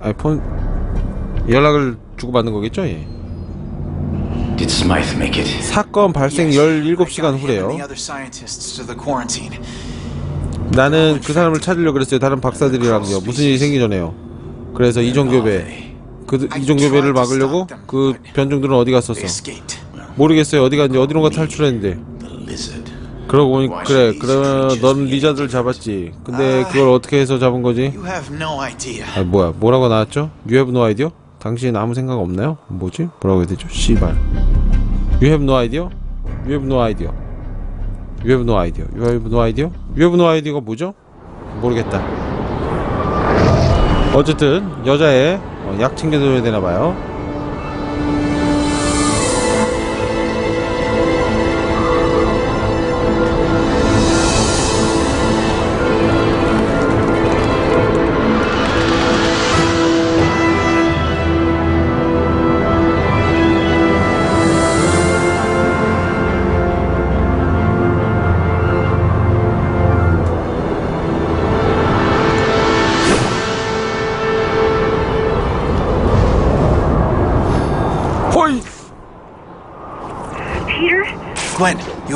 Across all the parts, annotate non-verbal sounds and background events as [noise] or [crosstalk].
아이폰 연락을 주고받는 거겠죠? 예. Did Smythe make it? 사건 발생 17시간 후래요. 나는 그 사람을 찾으려고 그랬어요. 다른 박사들이랑요. 무슨 일이 생기 전에요. 그래서 이종교배 그 이종교배를 막으려고 그 변종들은 어디 갔었어? 모르겠어요. 어디 갔는지 어디론가 탈출했는데. 그러고 보니 그래. 그러면 넌 리자드를 잡았지. 근데 그걸 어떻게 해서 잡은 거지? 아 뭐야? 뭐라고 나왔죠? You have no idea? 당신 아무 생각 없나요? 뭐지? 뭐라고 해야 되죠? 씨발. You have no idea? You have no idea. You have no idea. You have no idea? You have no idea가 뭐죠? 모르겠다. 어쨌든 여자애 어, 약 챙겨줘야 되나 봐요.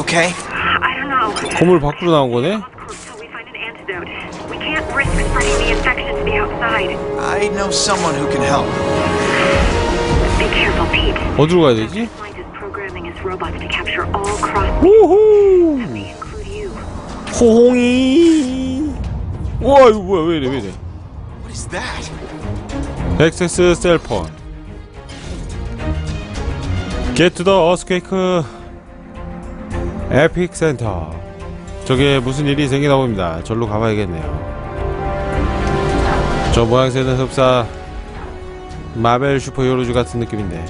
You okay? I don't know. 건물 밖으로 나온 거네? We can't risk spreading the infection to the outside. I know someone who can help. Be careful, Pete. 어디로 가야 되지? Mind is programming his robots to capture all cross 우후! 호홍이 우와 이거 뭐야 왜 이래 왜 이래 What is that? 액세스 셀폰 Get to the Earthquake Center 저게 무슨 일이 생기나 봅니다. 절로 가봐야겠네요. 저 모양새는 흡사 마벨 슈퍼 히어로즈 같은 느낌인데.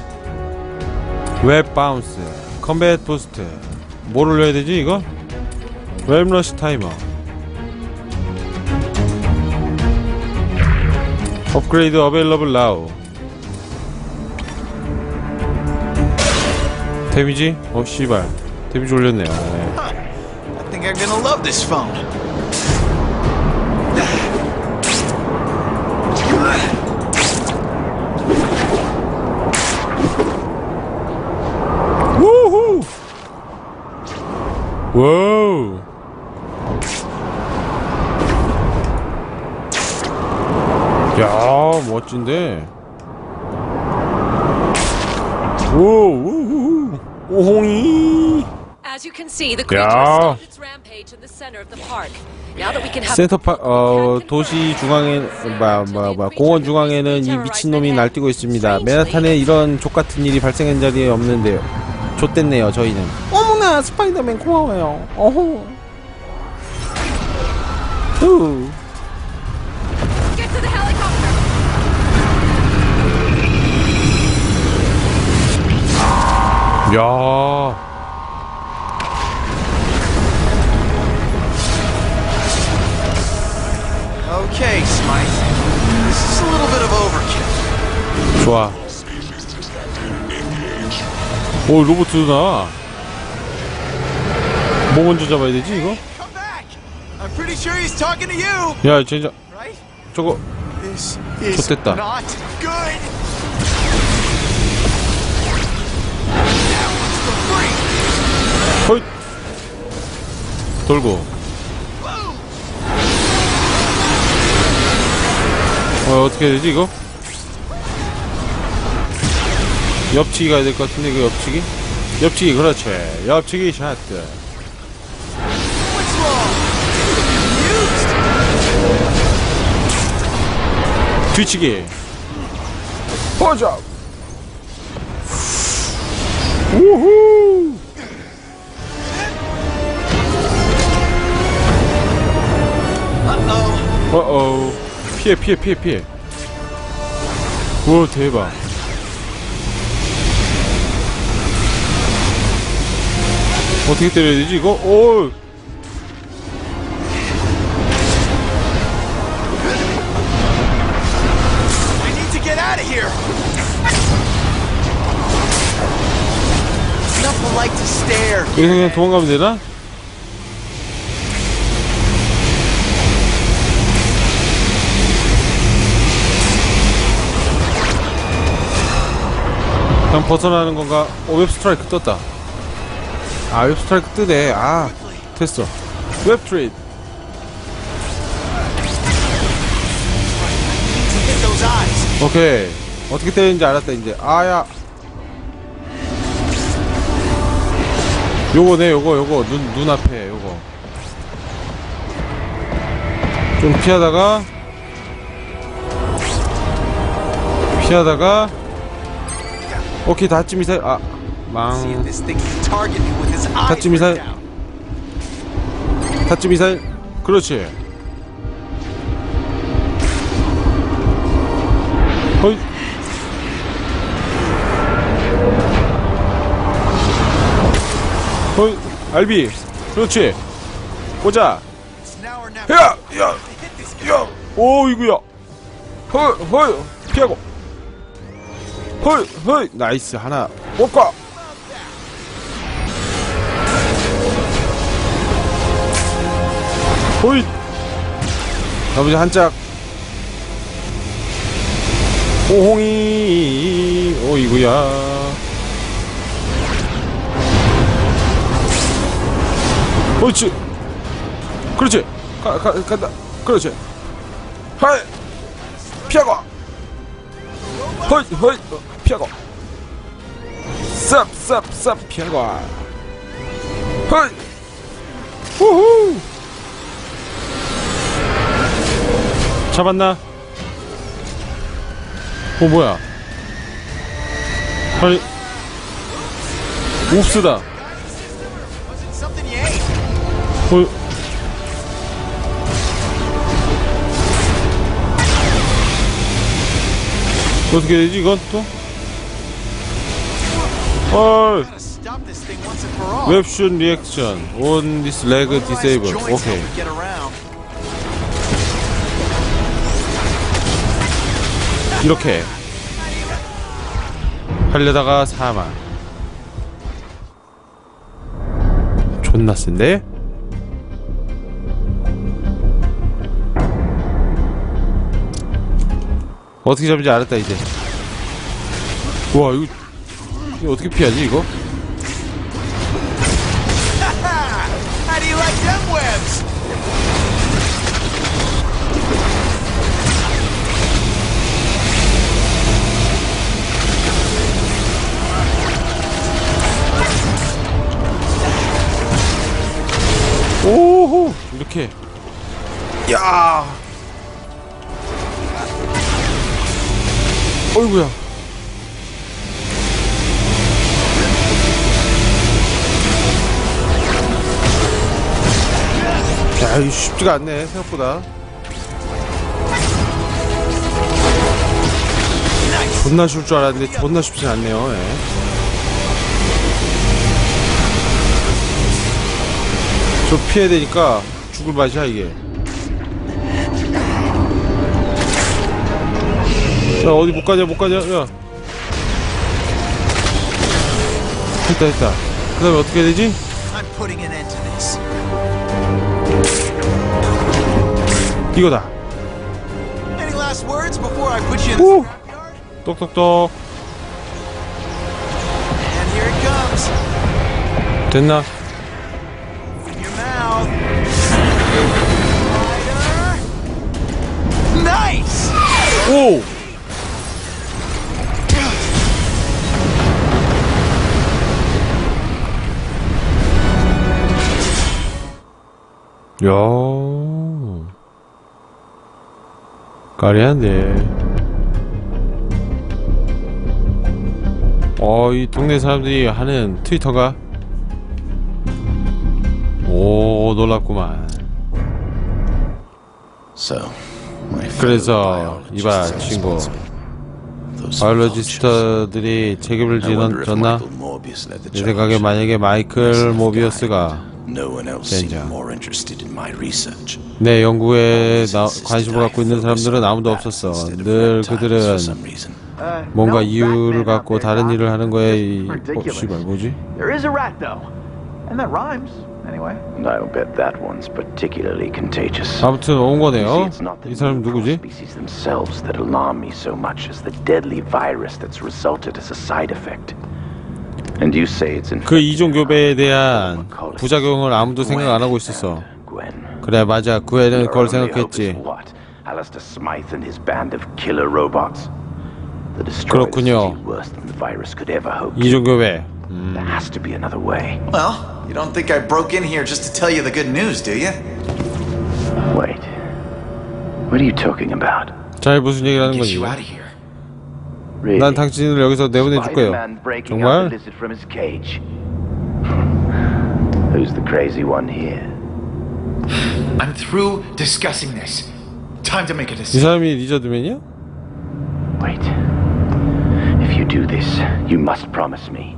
웹 바운스 컴뱃 부스트. 뭘 올려야 되지 이거? 웹러시 타이머. 업그레이드 어베일러블 나우. 데미지? 어 씨발 데미지 올렸네요 네. I think I'm gonna love this phone. 우후 와우 야 멋진데 오 우후 오홍이 As you can see, the creature Yeah. has stopped its rampage in the center of the park. Now that we can have 센터파 어 도시 중앙에 뭐뭐 공원 중앙에는 이 미친놈이 날뛰고 있습니다. 맨하탄에 이런 족 같은 일이 발생한 자리에 없는데요. 좆됐네요 저희는. 어머나 스파이더맨 고마워요. 어호. 우. 야. Okay, Smythe. This is a little bit of overkill. 좋아. 오 로봇도 나. 뭐 먼저 잡아야 되지 이거? I'm pretty sure he's talking to you, 야 진짜? 저거 good. 헐. 돌고. 어 어떻게 해야 되지 이거? 옆치기 가야 될 것 같은데 이거 옆치기? 옆치기 그렇지 옆치기 샷 What's wrong? Used. 뒤치기 보자 우후. 어어 피해 피해 피해 피해 우와 대박 어떻게 때려야 되지 이거? 오. 여기서 그냥 도망가면 되나? 그냥 벗어나는 건가? 어, 웹 스트라이크 떴다. 아, 웹 스트라이크 뜨네. 아, 됐어. 웹 트레이드. 오케이. 어떻게 때리는지 알았다, 이제. 아야. 요거네, 요거, 요거. 눈, 눈앞에, 요거. 좀 피하다가. 피하다가. 오케이, 다치 미사일. 아, See if 망. this thing can target me with his eyes Touch me, ripped sir. out. 다치 미사일. 그렇지. 어이. 어이, 알비. 그렇지. 보자. It's now or never. 야, 야, Hit this guy. 야. 오, 이구야. 헐, 헐. 피하고. 헐, 헐. 나이스. 하나. 못 가. 호잇. 아버지 한짝. 오홍이. 오, 이구야. 그렇지. 그렇지. 가, 가, 간다. 그렇지. 헐. 피하고. 헐, 헐. 어, 피하고. 쌉, 쌉, 쌉. 피하고. 헐. 우후. 잡았나? 어, 뭐야. 아니. 옵스다. Was 어, 어떻게 되지 이건 또? 어, all. 웹션 리액션 leg Otherwise, disable. joints 오케이. 이렇게 하려다가 사망. 존나 센데? 어떻게 잡는지 알았다 이제. 와 이거, 어떻게 피하지 이거? 오호 이렇게 야 어이구야. 야 이거 쉽지가 않네 생각보다. 존나 쉬울 줄 알았는데 존나 쉽진 않네요 예. 저 피해야 되니까 죽을 맛이야 이게 야 어디 못 가냐 못 가냐 야 됐다 됐다 그 다음에 어떻게 해야 되지? 이거다 scrapyard? 똑똑똑. 됐나? 오! 야 까리한데 어 이 동네 사람들이 하는 트위터가 오 놀랍구만 그래서 이봐 친구. 바이올로지스트들이 책임을 if 졌나? 내 생각에. 만약에 마이클 모비어스가 guy. No one else 젠장. seemed more interested in my research. 내 연구에 나, 관심을 갖고 있는 사람들은 아무도 없었어. 늘 그들은. 뭔가 이유를 갖고 다른 일을 하는 거에 이, 어, 씨발 뭐지? There is a rat, though. And that rhymes. anyway. And I'll bet that one's particularly contagious. 아무튼 온 You see, 거네요. it's not the 이 사람 누구지? species themselves that alarm me so much as the deadly virus that's resulted as a side effect. And you say it's in 그 이종 교배에 대한 부작용을 아무도 생각 안 하고 있었어. Gwen. 그래 맞아. 그 애는 Our 그걸 only hope is 생각했지. What? Alistair Smythe and his band of killer robots. The destroyer the 그렇군요. city worse than the virus could ever hope. 이종 교배. There has to be another way. Well, you don't think I broke in here just to tell you the good news, do you? Wait. What are you talking about? 잘 무슨 얘기를 하는 Get 거지? 난 당신을 여기서 내보내줄 거예요. Spider-Man breaking out 정말? the [laughs] lizard from his cage. Who's the crazy one here? I'm through discussing this. Time to make a 이 decision. 사람이 리저드맨이야? Wait. If you do this, you must promise me.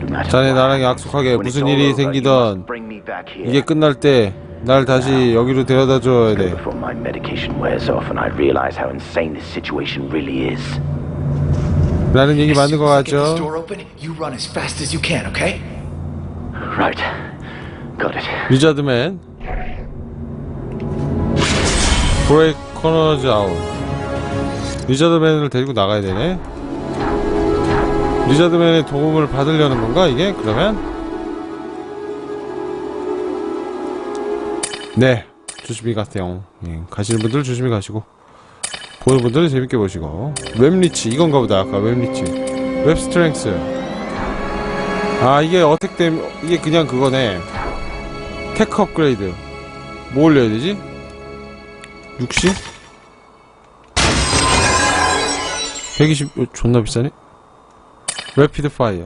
No matter 자네 what 나랑 happens, 약속하게 when it's 무슨 all 일이 over, you 생기던 must bring me back here. 이게 끝날 때 날 다시 여기로 데려다 줘야 돼. Before my medication wears off and I realize how insane this situation really is. 라는 얘기 맞는 거 같죠? Right. Got it. 리저드맨. 브레이크 커너즈 아웃. 리저드맨을 데리고 나가야 되네. 리저드맨의 도움을 받으려는 건가 이게? 그러면? 네. 조심히 가세요. 예, 가시는 분들 조심히 가시고 보는 분들은 재밌게 보시고. 웹리치 이건가 보다 아까 웹리치. 웹 스트렝스. 아 이게 어택 됨 이게 그냥 그거네. 테크 업그레이드. 뭐 올려야 되지? 60? 120 어, 존나 비싸네? 래피드 파이어.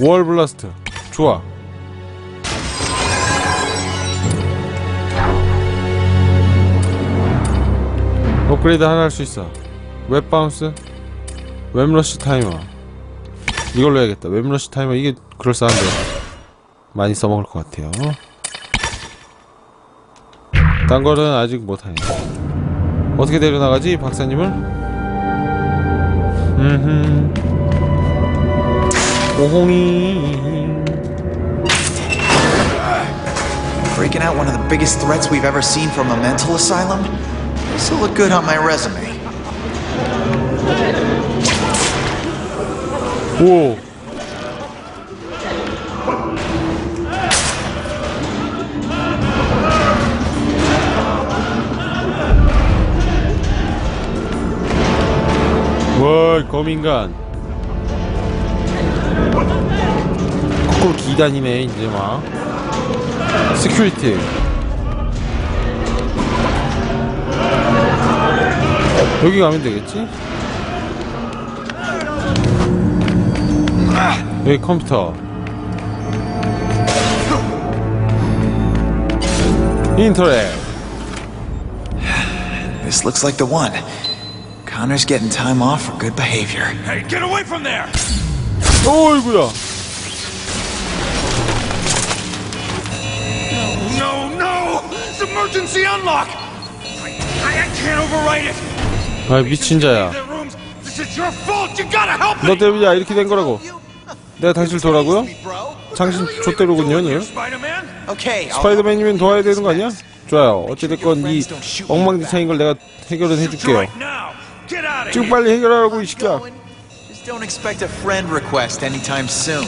월 블라스트. 좋아 업그레이드 하나 할 수 있어. 웹 바운스 웹러시 타이머. 이걸로 해야겠다. 웹러시 타이머 이게 그럴싸한데 많이 써먹을 것 같아요. 딴 거는 아직 못하네. 어떻게 데려나가지 박사님을? 오홍이. Breaking out one of the biggest threats we've ever seen from a mental asylum? This'll look good on my resume. 오월 거민간 거꾸로 기다니네 이제 막 시큐리티 여기 가면 되겠지? 여기 컴퓨터 인터넷 This looks like the one. Connor's getting time off for good behavior. Hey, get away from there! 어이구야 No, no! It's emergency unlock! I, I can't override it! 아 미친 자야 너! 때문이야 이렇게 된 거라고 내가 당신을 도라고요? 당신 좆대로군요 I'll 스파이더맨이면 도와야 되는 거 아니야? 좋아요 어찌됐건 이 엉망진창인 걸 내가 해결은 해줄게요 지금! 빨리 해결하라고 이 새끼야 don't expect a friend request anytime soon.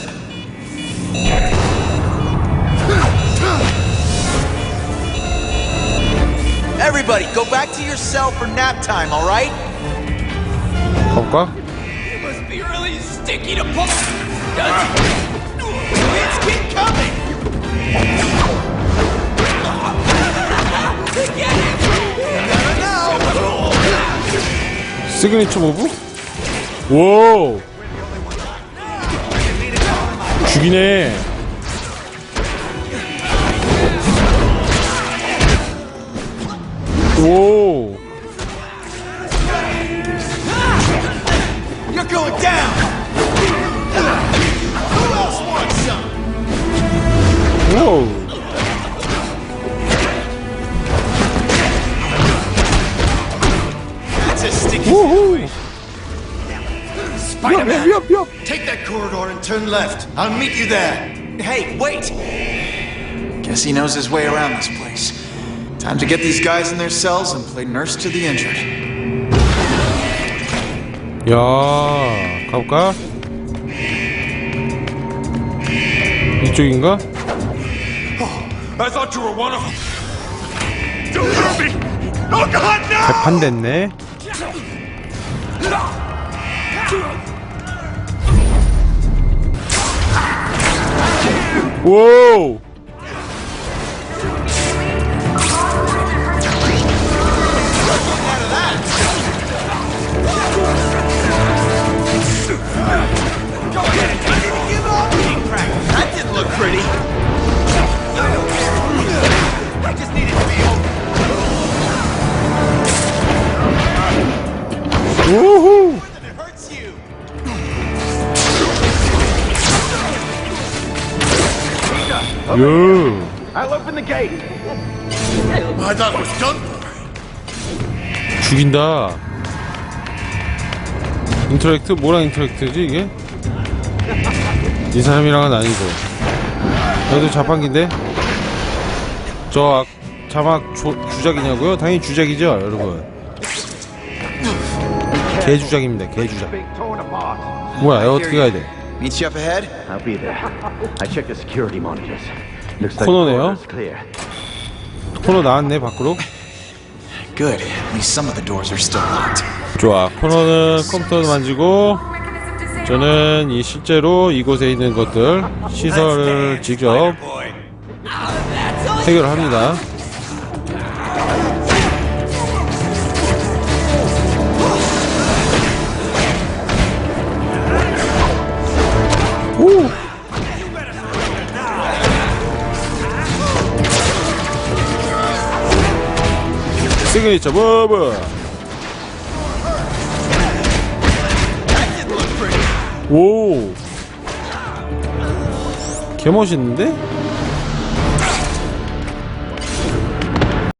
Everybody, go back to your cell for nap time, all right? 가볼까? must be really sticky to pull. Kids, keep coming! 시그니처 모브? 오 죽이네 Whoa. You're going down. Who else wants some? Whoa. That's a sticky Woohoo. Yup, Take that corridor and turn left. I'll meet you there. Hey, wait! Guess he knows his way around this place. Time to get these guys in their cells and play nurse to the injured. 야 가볼까? 이쪽인가? I thought you were one of them. Don't hurt me! Oh God, no! 개판됐네 오 우후. 요 done for. 죽인다 인터랙트? 뭐랑 인터랙트지 이게? 이 사람이랑은 아니고 얘도 자판기인데? 저 악- 자막 조, 주작이냐고요? 당연히 주작이죠 여러분 개주작입니다 개주작. 뭐야 이거 어떻게 가야 돼? Meet you up ahead? I'll be there. I checked the security monitors. Looks like 코너네요. 코너 나왔네 밖으로 Good. At least some of the doors are still locked. 좋아 코너는 컴퓨터도 만지고 저는 이 실제로 이곳에 있는 것들 시설을 직접. 해결합니다 오! 시그니처 버브 오 개멋있는데?